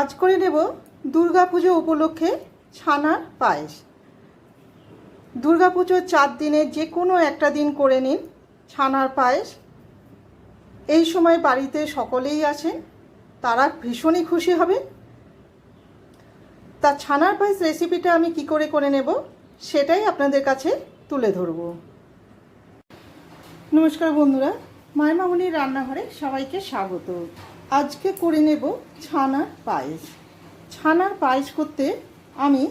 আজ করে নেব দুর্গাপুজো উপলক্ষে ছানার পায়েস। দুর্গাপুজোর চার দিনের যে কোনো একটা দিন করে নিন ছানার পায়েস। এই সময় বাড়িতে সকলেই আছেন, তারা ভীষণই খুশি হবে। তা ছানার পায়েস রেসিপিটা আমি কি করে করে নেব সেটাই আপনাদের কাছে তুলে ধরব। নমস্কার বন্ধুরা, মায়ের মামনির রান্নাঘরে সবাইকে স্বাগত। আজকে করে নেব ছানার পায়েস। ছানার পায়েস করতে আমি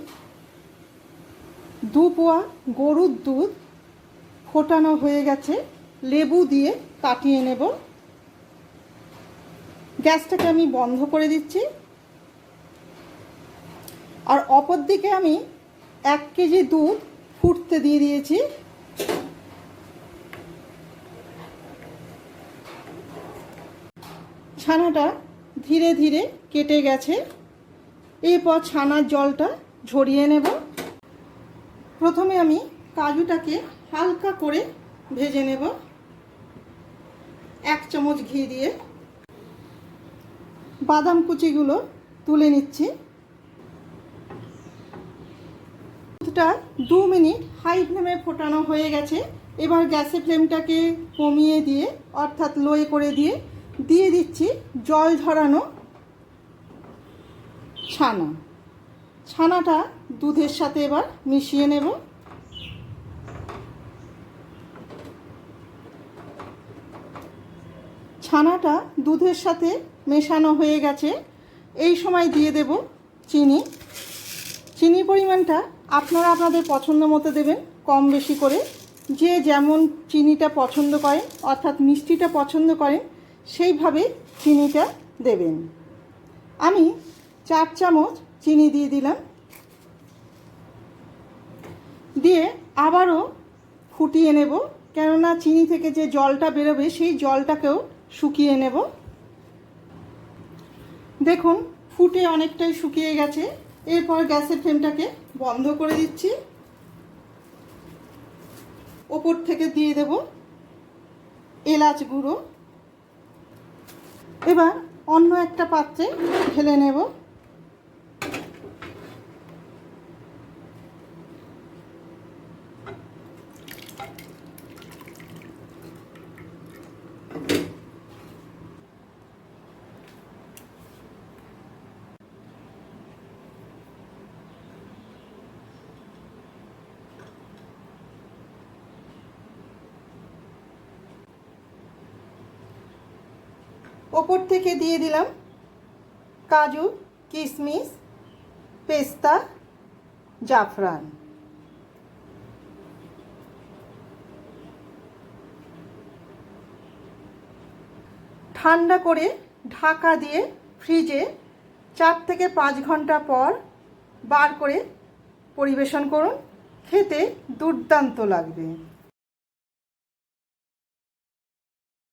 দু পোয়া গরুর দুধ ফোটানো হয়ে গেছে, লেবু দিয়ে কাটিয়ে নেব। গ্যাসটাকে আমি বন্ধ করে দিচ্ছি। আর অপর দিকে আমি এক কেজি দুধ ফুটতে দিয়ে দিয়েছি। ছানাটা ধীরে ধীরে কেটে গেছে। এরপর ছানার জলটা ঝরিয়ে নেব। প্রথমে আমি কাজুটাকে হালকা করে ভেজে নেব। এক চামচ ঘি দিয়ে। বাদাম কুচিগুলো তুলে নিচ্ছি। দুধটা দু মিনিট হাই ফ্লেমে ফোটানো হয়ে গেছে। এবার গ্যাসের ফ্লেমটাকে কমিয়ে দিয়ে, অর্থাৎ লোয়ে করে দিয়ে দিয়ে দিচ্ছি জল ঝরানো ছানা। ছানাটা দুধের সাথে এবার মিশিয়ে নেব। ছানাটা দুধের সাথে মেশানো হয়ে গেছে। এই সময় দিয়ে দেব চিনি। চিনি পরিমাণটা আপনারা আপনাদের পছন্দ মতো দেবেন, কম বেশি করে। যে যেমন চিনিটা পছন্দ করেন, অর্থাৎ মিষ্টিটা পছন্দ করেন সেইভাবে চিনিটা দেবেন। আমি চার চামচ চিনি দিয়ে দিলাম। দিয়ে আবারও ফুটিয়ে নেব, কেননা চিনি থেকে যে জলটা বেরোবে সেই জলটাকেও শুকিয়ে নেব। দেখুন, ফুটে অনেকটাই শুকিয়ে গেছে। এরপর গ্যাসের ফ্লেমটাকে বন্ধ করে দিচ্ছি। ওপর থেকে দিয়ে দেব এলাচ গুঁড়ো। এবার অন্য একটা পাত্রে ফেলে নেব। ওপর থেকে দিয়ে দিলাম কাজু কিশমিশ পেস্তা, জাফরান। ঠান্ডা করে ঢাকা দিয়ে ফ্রিজে চার থেকে পাঁচ ঘণ্টা পর বার করে পরিবেশন করুন। খেতে দুর্দান্ত লাগবে।